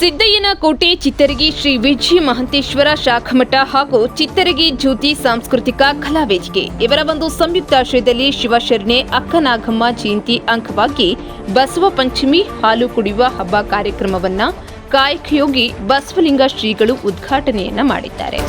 ಸಿದ್ದಯ್ಯನ ಕೋಟೆ ಚಿತ್ತರಗಿ ಶ್ರೀ ವಿಜಿ ಮಹಂತೇಶ್ವರ ಶಾಖಮಠ ಹಾಗೂ ಚಿತ್ತರಗಿ ಜ್ಯೋತಿ ಸಾಂಸ್ಕೃತಿಕ ಕಲಾ ವೇದಿಕೆ. ಇವರ ಒಂದು ಸಂಯುಕ್ತಾಶ್ರಯದಲ್ಲಿ ಶಿವಶರಣೆ, ಅಕ್ಕನಾಗಮ್ಮ ಜಯಂತಿ ಅಂಗವಾಗಿ ಬಸವ ಪಂಚಮಿ ಹಾಲು ಕುಡಿಯುವ ಹಬ್ಬ ಕಾರ್ಯಕ್ರಮವನ್ನ ಕಾಯಕಯೋಗಿ ಬಸವಲಿಂಗ ಶ್ರೀಗಳು ಉದ್ಘಾಟನೆಯನ್ನ ಮಾಡಿದ್ದಾರೆ.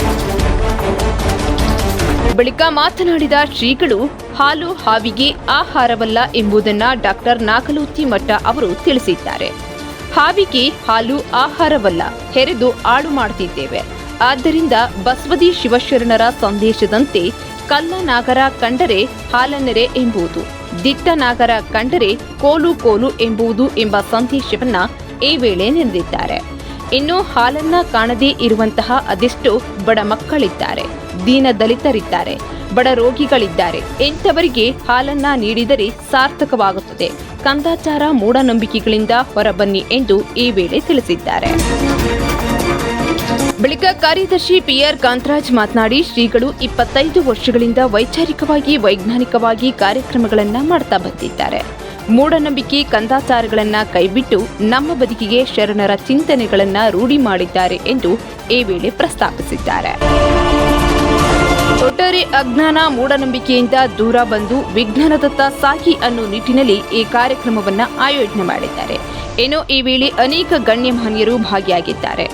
ಬಳಿಕ ಮಾತನಾಡಿದ ಶ್ರೀಗಳು, ಹಾಲು, ಹಾವಿಗೆ ಆಹಾರವಲ್ಲ ಎಂಬುದನ್ನ ಡಾಕ್ಟರ್ ನಾಗಲೂತಿ ಮಠ ಅವರು ತಿಳಿಸಿದ್ದಾರೆ. ಹಾವಿಗೆ ಹಾಲು ಆಹಾರವಲ್ಲ, ಹೆರೆದು ಆಳು ಮಾಡುತ್ತಿದ್ದೇವೆ ಆದ್ದರಿಂದ ಬಸವದಿ ಶಿವಶರಣರ ಸಂದೇಶದಂತೆ ಕಲ್ಲ ನಾಗರ ಕಂಡರೆ ಹಾಲನೆರೆ ಎಂಬುದು, ದಿಟ್ಟ ನಾಗರ ಕಂಡರೆ ಕೋಲು ಕೋಲು ಎಂಬುದು ಎಂಬ ಸಂದೇಶವನ್ನ ಈ ವೇಳೆ ನೆನೆದಿದ್ದಾರೆ. ಇನ್ನು ಹಾಲನ್ನ ಕಾಣದೇ ಇರುವಂತಹ ಅದೆಷ್ಟು ಬಡ ಮಕ್ಕಳಿದ್ದಾರೆ. ದೀನ ದಲಿತರಿದ್ದಾರೆ. ಬಡ ರೋಗಿಗಳಿದ್ದಾರೆ. ಇಂಥವರಿಗೆ ಹಾಲನ್ನ ನೀಡಿದರೆ ಸಾರ್ಥಕವಾಗುತ್ತದೆ. ಕಂದಾಚಾರ ಮೂಢನಂಬಿಕೆಗಳಿಂದ ಹೊರಬನ್ನಿ ಎಂದು ಈ ವೇಳೆ ತಿಳಿಸಿದ್ದಾರೆ. ಬಳಿಕ ಕಾರ್ಯದರ್ಶಿ ಪಿಆರ್ ಕಾಂತರಾಜ್ ಮಾತನಾಡಿ, ಶ್ರೀಗಳು ಇಪ್ಪತ್ತೈದು ವರ್ಷಗಳಿಂದ ವೈಚಾರಿಕವಾಗಿ, ವೈಜ್ಞಾನಿಕವಾಗಿ ಕಾರ್ಯಕ್ರಮಗಳನ್ನು ಮಾಡ್ತಾ ಬಂದಿದ್ದಾರೆ. ಮೂಢನಂಬಿಕೆ ಕಂದಾಚಾರಗಳನ್ನ ಕೈಬಿಟ್ಟು ನಮ್ಮ ಬದುಕಿಗೆ ಶರಣರ ಚಿಂತನೆಗಳನ್ನು ರೂಢಿ ಮಾಡಿದ್ದಾರೆ ಎಂದು ಈ ವೇಳೆ ಪ್ರಸ್ತಾಪಿಸಿದ್ದಾರೆ. ಒಟ್ಟಾರೆ ಅಜ್ಞಾನ, ಮೂಢನಂಬಿಕೆಯಿಂದ ದೂರ ಬಂದು ವಿಜ್ಞಾನದತ್ತ ಸಾಗಿ ಅನ್ನೋ ನಿಟ್ಟಿನಲ್ಲಿ ಈ ಕಾರ್ಯಕ್ರಮವನ್ನು ಆಯೋಜನೆ ಮಾಡಿದ್ದಾರೆ. ಏನೋ ಈ ವೇಳೆ ಅನೇಕ ಗಣ್ಯಮಾನ್ಯರು ಭಾಗಿಯಾಗಿದ್ದಾರೆ.